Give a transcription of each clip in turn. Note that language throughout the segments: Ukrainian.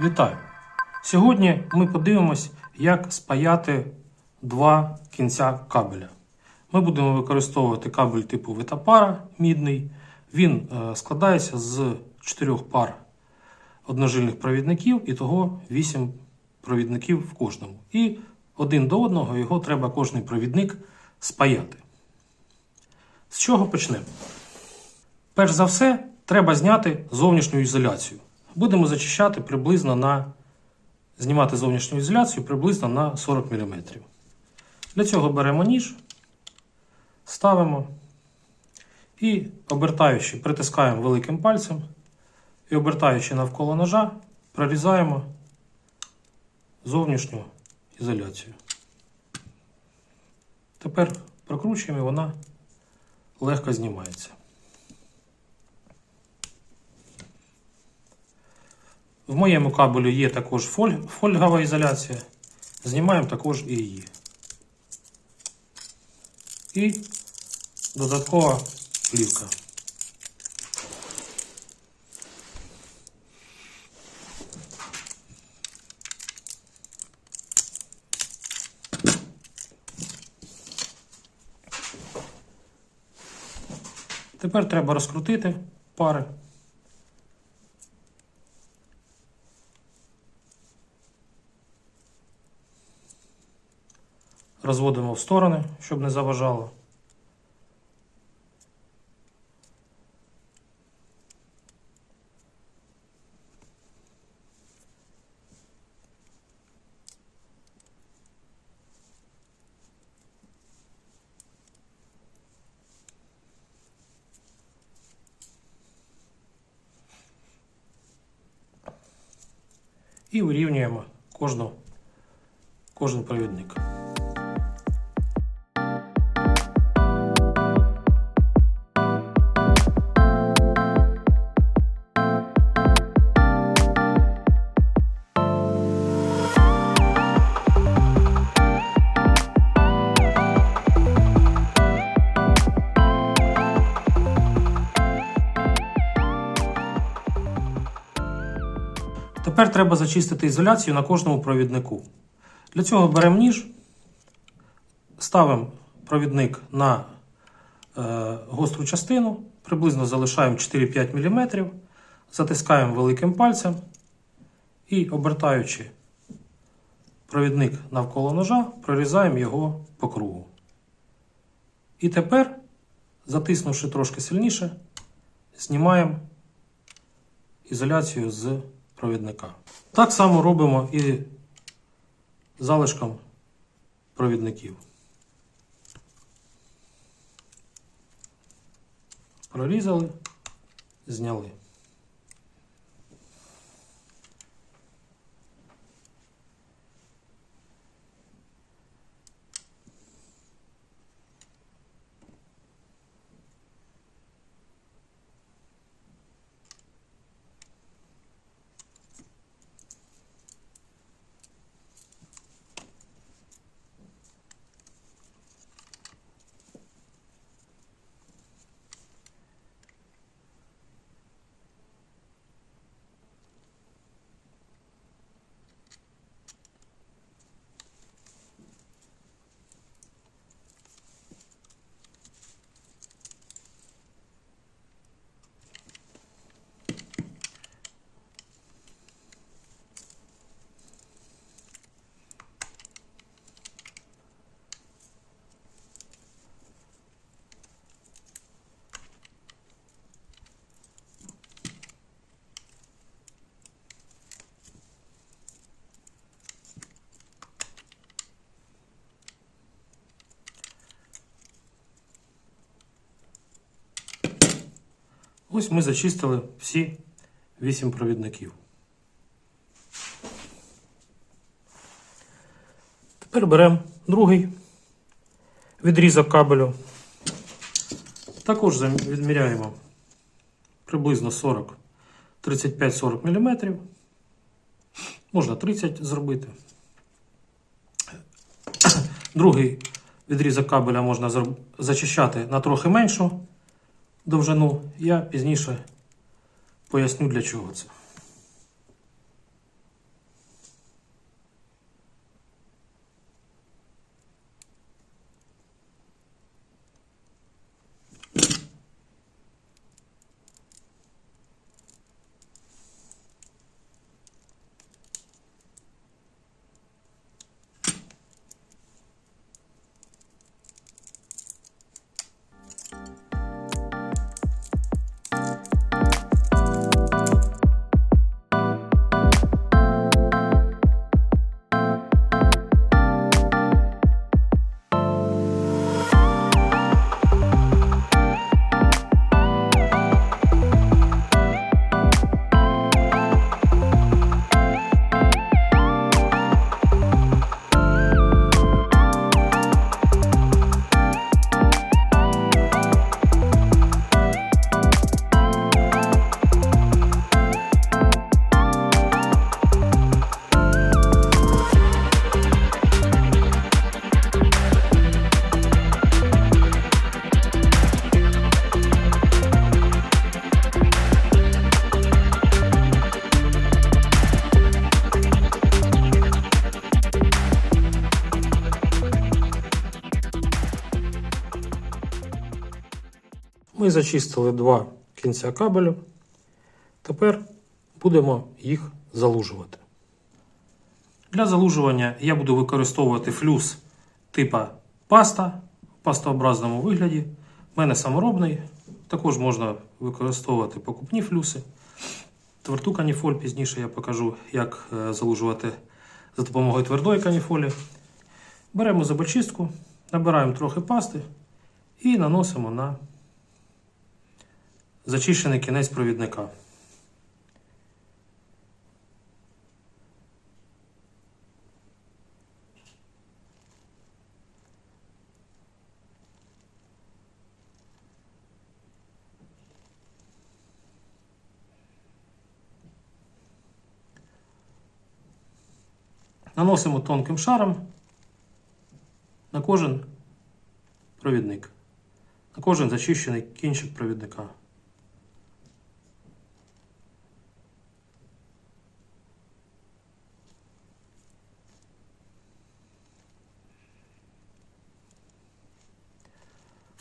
Вітаю! Сьогодні ми подивимось, як спаяти два кінця кабеля. Ми будемо використовувати кабель типу Витапара мідний. Він е, складається з чотирьох пар одножильних провідників, і того 8 провідників в кожному. І один до одного його треба кожний провідник спаяти. З чого почнемо? Перш за все, треба зняти зовнішню ізоляцію. Будемо зачищати приблизно на знімати зовнішню ізоляцію приблизно на 40 мм. Для цього беремо ніж, ставимо і обертаючи, притискаємо великим пальцем і обертаючи навколо ножа, прорізаємо зовнішню ізоляцію. Тепер прокручуємо і вона легко знімається. В моєму кабелю є також фоль- фольгова ізоляція. Знімаємо також і її. І додаткова плівка. Тепер треба розкрутити пари. Розводимо в сторони, щоб не заважало. І вирівнюємо кожну, кожен провідник. Тепер треба зачистити ізоляцію на кожному провіднику. Для цього беремо ніж, ставимо провідник на е, гостру частину, приблизно залишаємо 4-5 мм, затискаємо великим пальцем і, обертаючи провідник навколо ножа, прорізаємо його по кругу. І тепер, затиснувши трошки сильніше, знімаємо ізоляцію з провідника. Так само робимо і залишком провідників. Прорізали, зняли. Ось ми зачистили всі 8 провідників. Тепер беремо другий відрізок кабелю. Також відміряємо приблизно 40 35-40 мм. Можна 30 зробити. Другий відрізок кабеля можна зачищати на трохи меншу довжину, я пізніше поясню для чого це. Зачистили два кінця кабелю. Тепер будемо їх залужувати. Для залужування я буду використовувати флюс типа паста в пастообразному вигляді. У мене саморобний. Також можна використовувати покупні флюси. Тверду каніфоль пізніше я покажу, як е, залужувати за допомогою твердої каніфолі. Беремо зубочистку, набираємо трохи пасти і наносимо на зачищений кінець провідника. Наносимо тонким шаром на кожен провідник, на кожен зачищений кінчик провідника.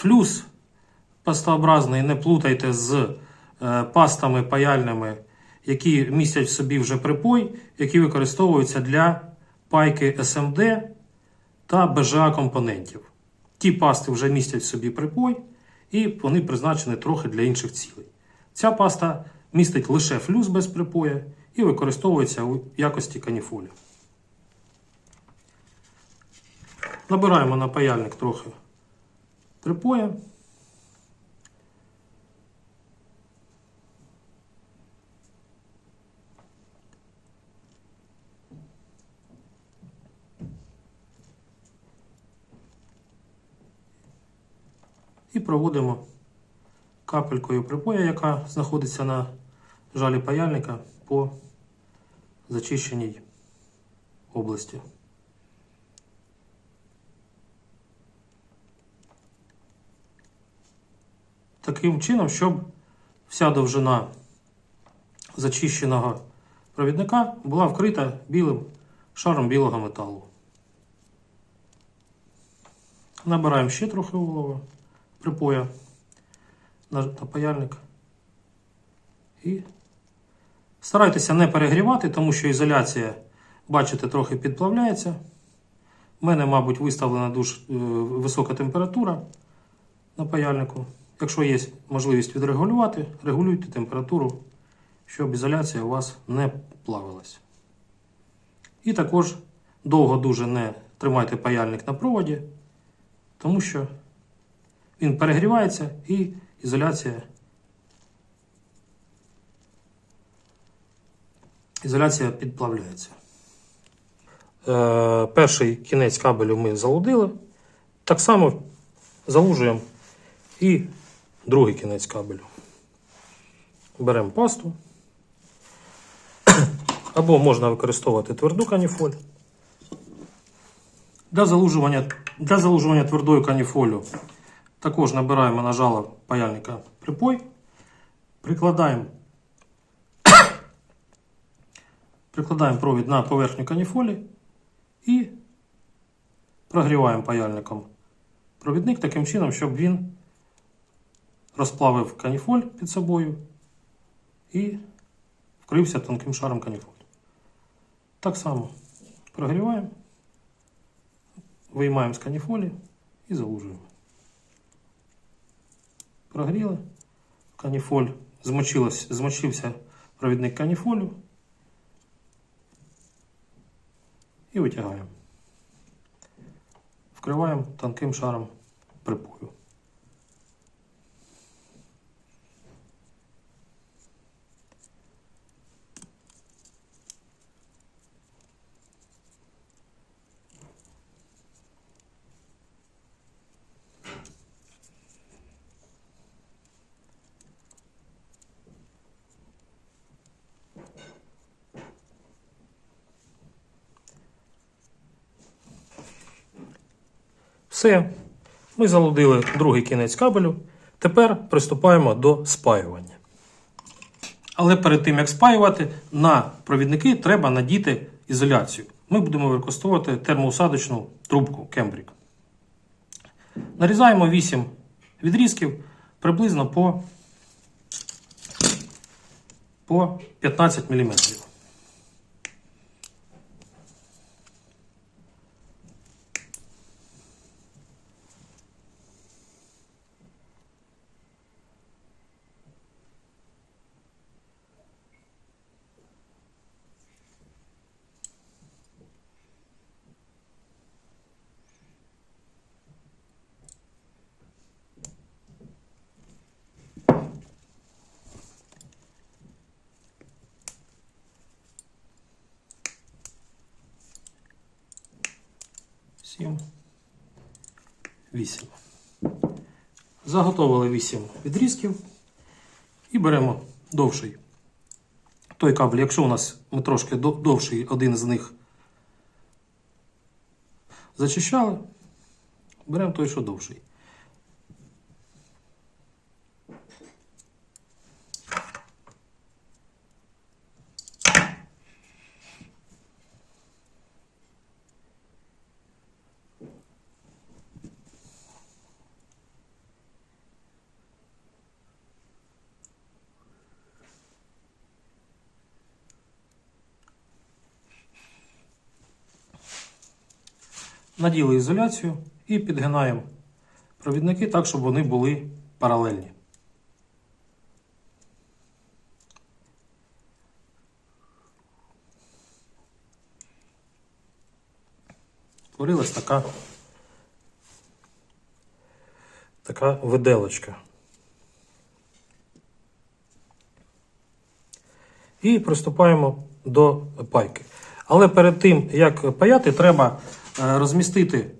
Флюс пастообразний не плутайте з е, пастами паяльними, які містять в собі вже припой, які використовуються для пайки SMD та BGA компонентів. Ті пасти вже містять в собі припой, і вони призначені трохи для інших цілей. Ця паста містить лише флюс без припоя і використовується у якості каніфолі. Набираємо на паяльник трохи припоя. І проводимо капелькою припоя, яка знаходиться на жалі паяльника по зачищеній області. Таким чином, щоб вся довжина зачищеного провідника була вкрита білим шаром білого металу. Набираємо ще трохи олова припоя на паяльник. І старайтеся не перегрівати, тому що ізоляція, бачите, трохи підплавляється. У мене, мабуть, виставлена дуже е, висока температура на паяльнику. Якщо є можливість відрегулювати, регулюйте температуру, щоб ізоляція у вас не плавилась. І також довго дуже не тримайте паяльник на проводі, тому що він перегрівається і ізоляція. Ізоляція підплавляється. Е, перший кінець кабелю ми залудили. Так само залужуємо і другий кінець кабелю. Беремо пасту. Або можна використовувати тверду каніфоль. Для залужування, для залужування твердої каніфолю також набираємо на жало паяльника припой, прикладаємо, прикладаємо провід на поверхню каніфолі і прогріваємо паяльником провідник таким чином, щоб він розплавив каніфоль під собою і вкрився тонким шаром каніфолі. Так само прогріваємо, виймаємо з каніфолі і залужуємо. Прогріли. Каніфоль змочився провідник каніфолю. І витягаємо. Вкриваємо тонким шаром припою. Все. Ми залудили другий кінець кабелю. Тепер приступаємо до спаювання. Але перед тим, як спаювати, на провідники треба надіти ізоляцію. Ми будемо використовувати термоусадочну трубку Кембрік. Нарізаємо 8 відрізків приблизно по, по 15 мм. Заготовили 8 відрізків і беремо довший той кабель. Якщо у нас ми трошки довший один з них зачищали, беремо той, що довший. Наділи ізоляцію і підгинаємо провідники так, щоб вони були паралельні. Творилась така, така виделочка. І приступаємо до пайки. Але перед тим, як паяти, треба розмістити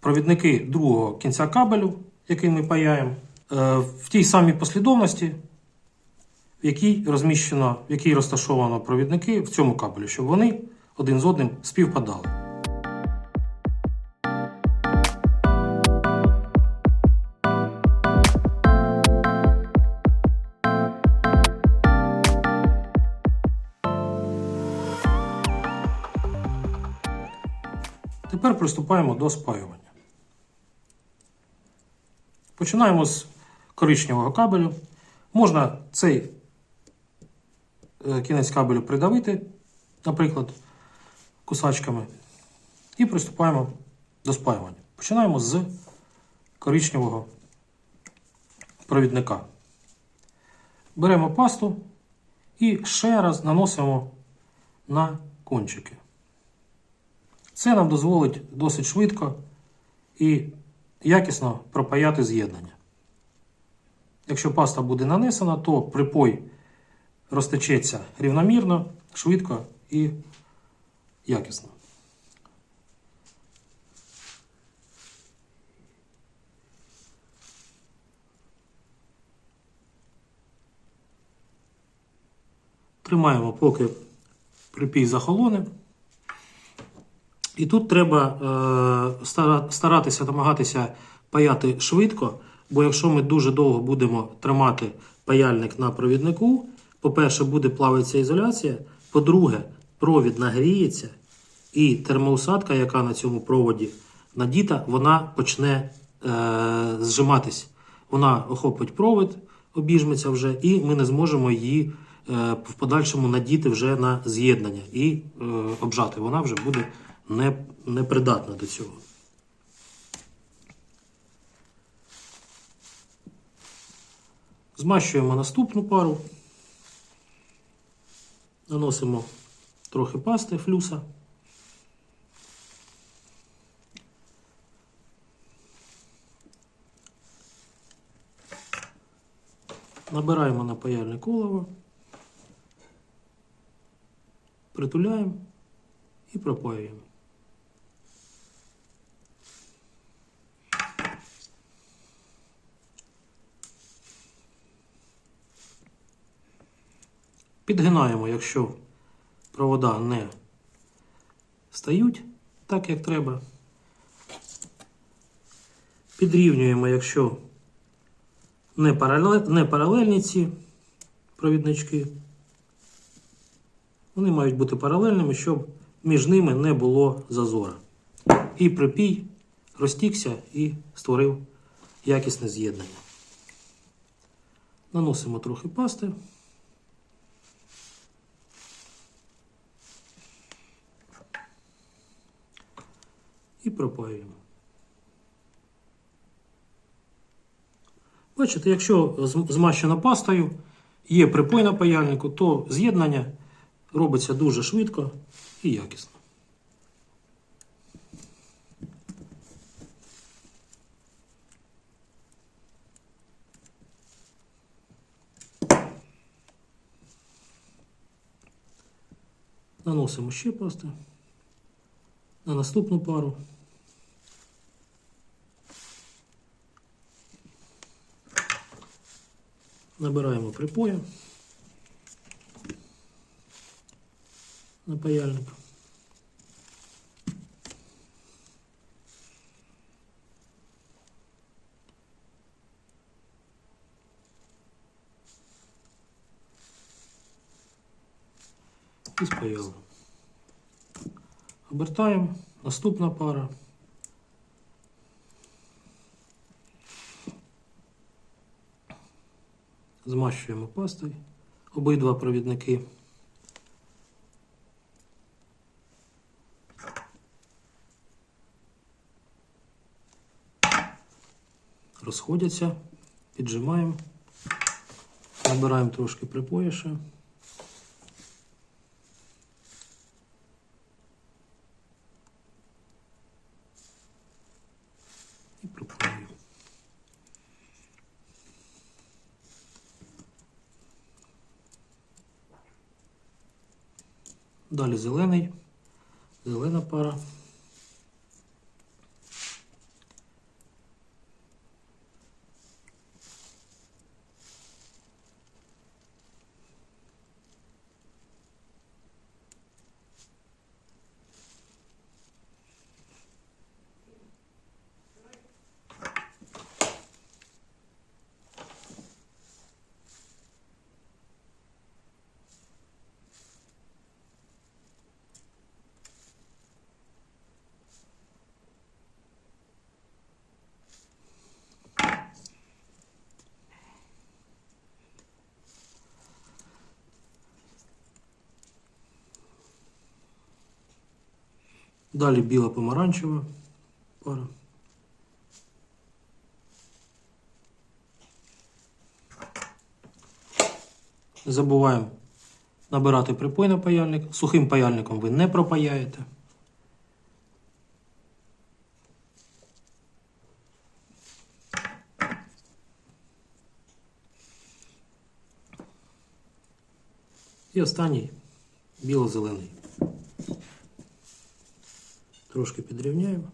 провідники другого кінця кабелю, який ми паяємо, е, в тій самій послідовності, в якій розміщено, в якій розташовано провідники в цьому кабелі, щоб вони один з одним співпадали. Тепер приступаємо до спаювання. Починаємо з коричневого кабелю. Можна цей е, кінець кабелю придавити, наприклад, кусачками. І приступаємо до спаювання. Починаємо з коричневого провідника. Беремо пасту і ще раз наносимо на кончики. Це нам дозволить досить швидко і якісно пропаяти з'єднання. Якщо паста буде нанесена, то припой розтечеться рівномірно, швидко і якісно. Тримаємо, поки припій захолоне. І тут треба е, старатися намагатися паяти швидко, Бо якщо ми дуже довго будемо тримати паяльник на провіднику, по-перше, буде плавитися ізоляція, по-друге, провід нагріється, і термоусадка, яка на цьому проводі надіта, вона почне е- зжиматись. Вона охопить провід, обіжметься вже, і ми не зможемо її е, в подальшому надіти вже на з'єднання і е, обжати. Вона вже буде не, непридатна до цього. Змащуємо наступну пару. Наносимо трохи пасти флюса. Набираємо на паяльне колово, притуляємо і пропаюємо. Підгинаємо, якщо провода не стають так, як треба. Підрівнюємо, якщо не, паралель, не паралельні ці провіднички. Вони мають бути паралельними, щоб між ними не було зазора. І припій розтікся і створив якісне з'єднання. Наносимо трохи пасти. І пропаюємо. Бачите, якщо змащено пастою, є припой на паяльнику, то з'єднання робиться дуже швидко і якісно. Наносимо ще пасти на наступну пару. Набираємо припою на паяльник. І спаяли. Обертаємо. Наступна пара. Змащуємо пастою обидва провідники. Розходяться, піджимаємо, набираємо трошки припоя ще. І пропоную. Далі зелений, зелена пара. Далі біла помаранчева пара. Не забуваємо набирати припой на паяльник. Сухим паяльником ви не пропаяєте. І останній біло-зелений. Трошки підрівняємо.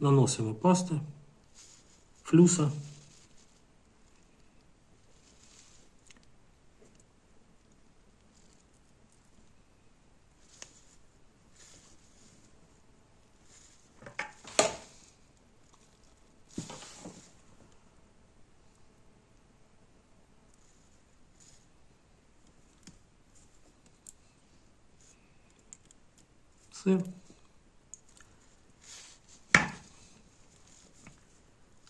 Наносимо пасти, флюса. Все.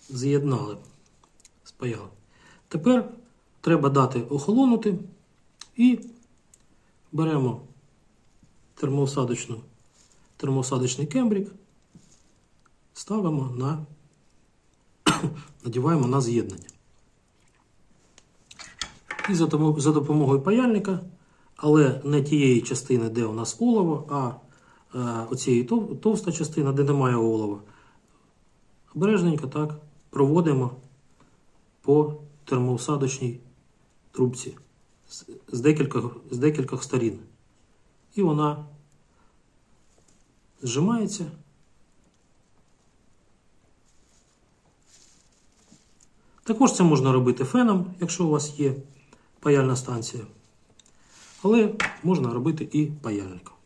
З'єднали. Спаяли. Тепер треба дати охолонути і беремо термоосадочну, термоосадочний кембрік, ставимо на, надіваємо на з'єднання. І за, допомогою паяльника, але не тієї частини, де у нас олово, а оцієї товста частина, де немає олова. Обережненько так проводимо по термоусадочній трубці з, декількох, з декількох сторін. І вона зжимається. Також це можна робити феном, якщо у вас є паяльна станція. Але можна робити і паяльником.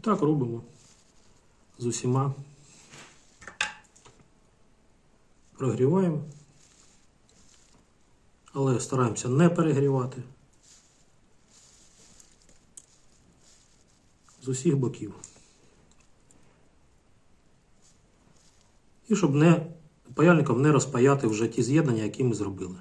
І так робимо з усіма. Прогріваємо. Але стараємося не перегрівати. З усіх боків. І щоб не паяльником не розпаяти вже ті з'єднання, які ми зробили.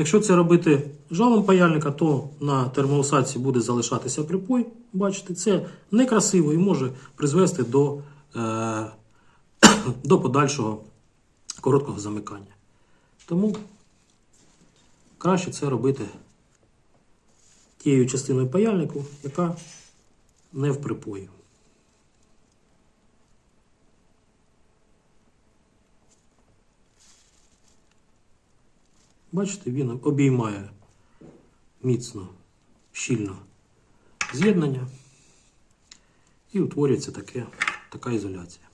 Якщо це робити жалом паяльника, то на термоусадці буде залишатися припой. Бачите, це некрасиво і може призвести до, е, до подальшого короткого замикання. Тому краще це робити тією частиною паяльнику, яка не в припої. Бачите, він обіймає міцно, щільно з'єднання і утворюється таке, така ізоляція.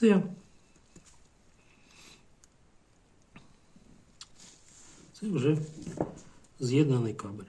Все. Це вже з'єднаний кабель.